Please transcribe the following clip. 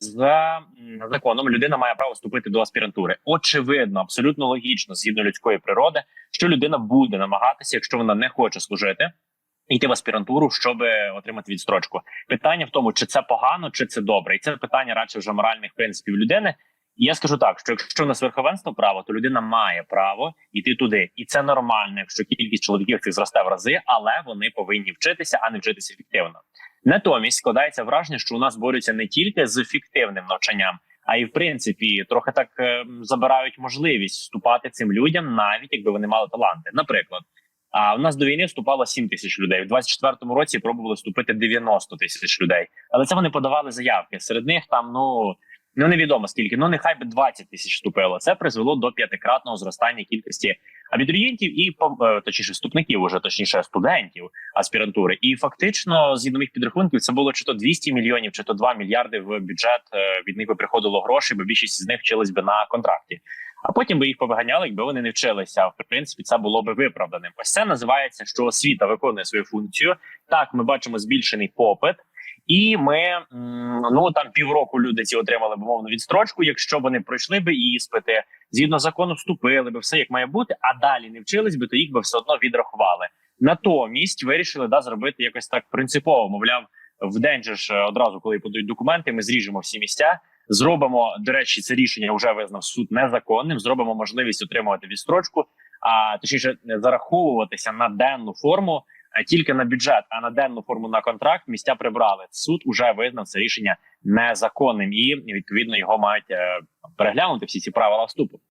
за законом людина має право вступити до аспірантури. Очевидно, абсолютно логічно, згідно людської природи, що людина буде намагатися, якщо вона не хоче служити, йти в аспірантуру, щоб отримати відстрочку. Питання в тому, чи це погано, чи це добре, і це питання радше вже моральних принципів людини. І я скажу так, що якщо у нас верховенство права, то людина має право йти туди, і це нормально, якщо кількість чоловіків цих зросте в рази, але вони повинні вчитися, а не вчитися ефективно. Натомість складається враження, що у нас борються не тільки з фіктивним навчанням, а й в принципі трохи так е, забирають можливість вступати цим людям, навіть якби вони мали таланти. Наприклад, а у нас до війни вступало 7 тисяч людей. В 24-му році пробували вступити 90 тисяч людей, але це вони подавали заявки. Серед них там ну. Ну невідомо скільки, ну нехай би 20 тисяч вступило. Це призвело до п'ятикратного зростання кількості абітурієнтів і е, точніше вступників, уже точніше студентів аспірантури. І фактично, згідно моїх підрахунків, це було чи то 200 мільйонів, чи то 2 мільярди в бюджет. е, Від них би приходило грошей, бо більшість з них вчились би на контракті. А потім би їх повиганяли, якби вони не вчилися. В принципі, це було би виправданим. Ось це називається, що освіта виконує свою функцію. Так, ми бачимо збільшений попит. І ми ну там півроку люди ці отримали б мовну відстрочку. Якщо вони пройшли би іспити, згідно закону вступили би все як має бути, а далі не вчились би, то їх би все одно відрахували. Натомість вирішили да зробити якось так принципово. Мовляв, в день же ж е, одразу, коли подають документи, ми зріжемо всі місця. Зробимо до речі, це рішення вже визнав суд незаконним. Зробимо можливість отримувати відстрочку, а точніше зараховуватися на денну форму тільки на бюджет, а на денну форму на контракт місця прибрали. Суд уже визнав це рішення незаконним, і відповідно його мають е, переглянути всі ці правила вступу.